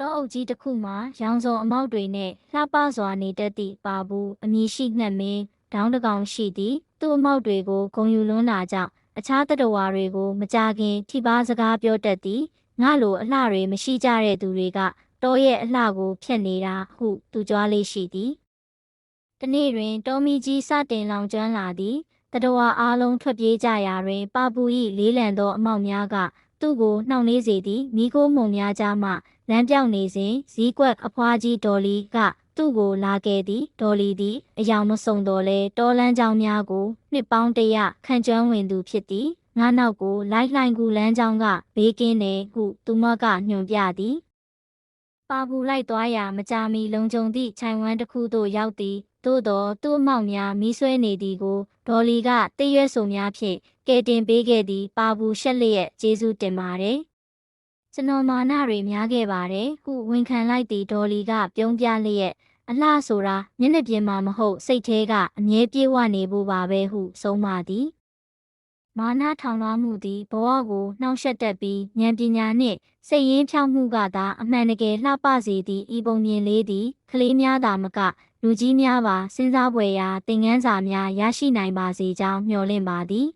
တောအုပ်ကြီးတစ်ခုမှာရောင်စုံအမောက်တွေနဲ့လှပစွာနေတတ်သည့်ပါဘူးအမည်ရှိငှက်မင်းဒေါင်းတစ်ကောင်ရှိသည်သူ့အမောက်တွေကိုဂုံယူလွန်းတာကြောင့်အခြားတတဝါတွေကိုမကြခင်ထိပါစကားပြောတတ်သည်ငါလိုအလှတွေမရှိကြတဲ့သူတွေကတောရဲ့အလှကိုဖျက်နေတာဟုသူကြွားလေးရှိသည်တနေ့တွင်တောမီကြီးစတင်လောင်ကျွမ်းလာသည်တတဝါအားလုံးထွက်ပြေးကြရာတွင် ပါပူ၏လေးလံသောအမောက်များက သူ့ကိုနှောင့်နှေးစေသည်မိခိုးမုံများကြားမှလမ်းပြောင်းနေစဉ်ဇီးကွက်အဖွားကြီးဒေါ်လီကသူ့ကိုလာခဲ့သည်ဒေါ်လီသည်အယောင်မစုံတော်လဲတောလန်းကြောင်းများကိုနှစ်ပေါင်းတရခန့်ကျွမ်းဝင်သူဖြစ်သည်ငါနောက်ကိုလိုက်လိုက်ကူလမ်းကြောင်းကဘေးကင်းနေဟုသူမကညွှန်ပြသည် ပါပူလိုက်သွားရာမကြာမီလုံခြုံသည့်ခြိုင်ဝမ်းတစ်ခုသို့ရောက်သည်သို့တော်သူ့အမောက်များမီးဆွဲနေသည်ကိုဒေါ်လီကတည့်ရွဲဆိုများဖြင့်ကဲတင်ပေးခဲ့သည်ပါပူရှက်လျက်ကျေးဇူးတင်ပါတယ်ကျွန်တော်မာနတွေများခဲ့ပါတယ်ဟုဝန်ခံလိုက်သည်ဒေါ်လီကပြုံးပြလျက်အလှဆိုတာမျက်နှာပြင်မှာမဟုတ်စိတ်ထဲကအမြဲပြေဝနေဖို့ပါပဲဟုဆုံးမသည် မာနထောင်လွှားမှုသည်ဘဝကိုနှောင့်ယှက်တတ်ပြီးဉာဏ်ပညာနှင့်စိတ်ရင်းဖြောင့်မှုကသာအမှန်တကယ်လှပစေသည့်ဤပုံမြင်လေးသည်ကလေးများသာမကလူကြီးများပါစဉ်းစားဖွယ်ရာသင်ခန်းစာများရရှိနိုင်ပါစေကြောင်းမျှော်လင့်ပါသည်